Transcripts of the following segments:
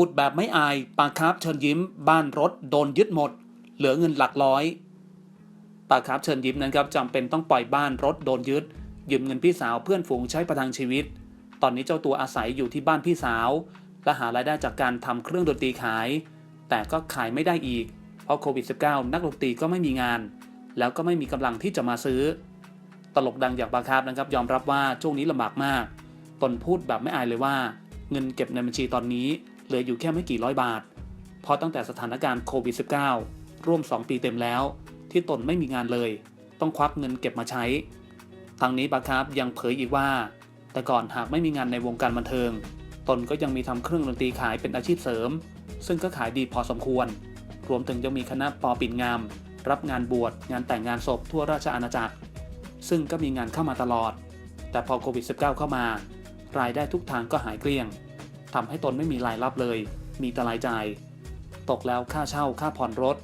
พูดแบบไม่อายปาคาร์ฟเชิญยิ้ม บ้านรถโดนยึดหมด เหลือเงินหลักร้อยปาคาร์ฟเชิญยิ้มนั้นครับจำเป็นต้องปล่อยบ้านรถโดนยึด ยืมเงินพี่สาวเพื่อนฝูงใช้ประทังชีวิต ตอนนี้เจ้าตัวอาศัยอยู่ที่บ้านพี่สาว และหารายได้จากการทำเครื่องดนตรีขาย แต่ก็ขายไม่ได้อีก เพราะโควิด -19 นักดนตรีก็ไม่มีงาน แล้วก็ไม่มีกำลังที่จะมาซื้อ ตลกดังอย่างปาคาร์ฟนะครับยอมรับว่าช่วงนี้ลำบากมาก ตนพูดแบบไม่อายเลยว่า เงินเก็บในบัญชีตอนนี้ เหลืออยู่แค่ไม่กี่ร้อยบาท เพราะตั้งแต่สถานการณ์โควิด -19 ร่วม 2 ปีเต็มแล้ว ที่ตนไม่มีงานเลย ต้องควักเงินเก็บมาใช้ ทางนี้ปาคาร์ฟยังเผยอีกว่า แต่ก่อนหากไม่มีงานในวงการบันเทิง ตนก็ยังมีทำเครื่องดนตรีขายเป็นอาชีพเสริม ซึ่งก็ขายดีพอสมควร รวมถึงยังมีคณะปอปิ่นงาม รับงานบวชงานแต่งงานศพทั่วราชอาณาจักร ซึ่งก็มีงานเข้ามาตลอด แต่พอโควิด -19 เข้ามารายได้ทุกทางก็หายเกลี้ยง ทำให้ตนไม่มีรายรับเลย มีแต่รายจ่าย ตกแล้วค่าเช่าค่าผ่อนรถ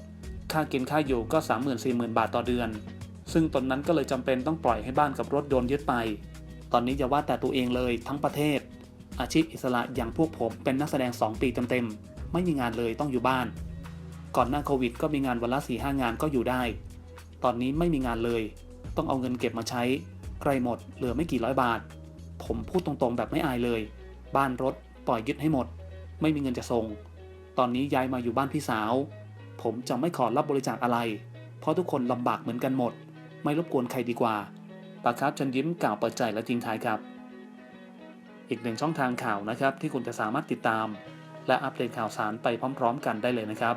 ค่ากินค่าอยู่ก็ 30,000-40,000 บาทต่อเดือน ซึ่งตนนั้นก็เลยจำเป็นต้องปล่อยให้บ้านกับรถโดนยึดไป ตอนนี้อย่าว่าแต่ตัวเองเลยทั้งประเทศ อาชีพอิสระอย่างพวกผมเป็นนักแสดง 2 ปีเต็มๆ ไม่มีงานเลยต้องอยู่บ้าน ก่อนหน้าโควิดก็มีงานวันละ4 5งานก็อยู่ได้ ตอนนี้ไม่มีงานเลย ต้องเอาเงินเก็บมาใช้ใกล้หมดเหลือไม่กี่ร้อยบาท ผมพูดตรงๆแบบไม่อายเลย บ้านรถ ปล่อยยึดให้หมด ไม่มีเงินจะส่ง ตอนนี้ย้ายมาอยู่บ้านพี่สาว ผมจะไม่ขอรับบริจาคอะไร เพราะทุกคนลำบากเหมือนกันหมด ไม่รบกวนใครดีกว่าปาครับฉันยิ้มกล่าวเปิดใจและทิ้งท้ายครับ อีกหนึ่งช่องทางข่าวนะครับ ที่คุณจะสามารถติดตาม และอัปเดตข่าวสารไปพร้อม ๆ กันได้เลยนะครับ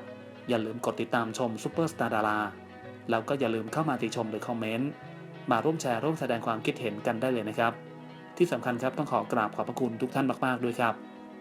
อย่าลืมกดติดตามชมซูเปอร์สตาร์ดาราแล้วก็อย่าลืมเข้ามาติชมหรือคอมเมนต์มาร่วมแชร์ร่วมแสดงความคิดเห็นกันได้เลยนะครับ ที่สำคัญครับต้องขอกราบขอบพระคุณทุกท่านมาก ๆ ด้วยครับ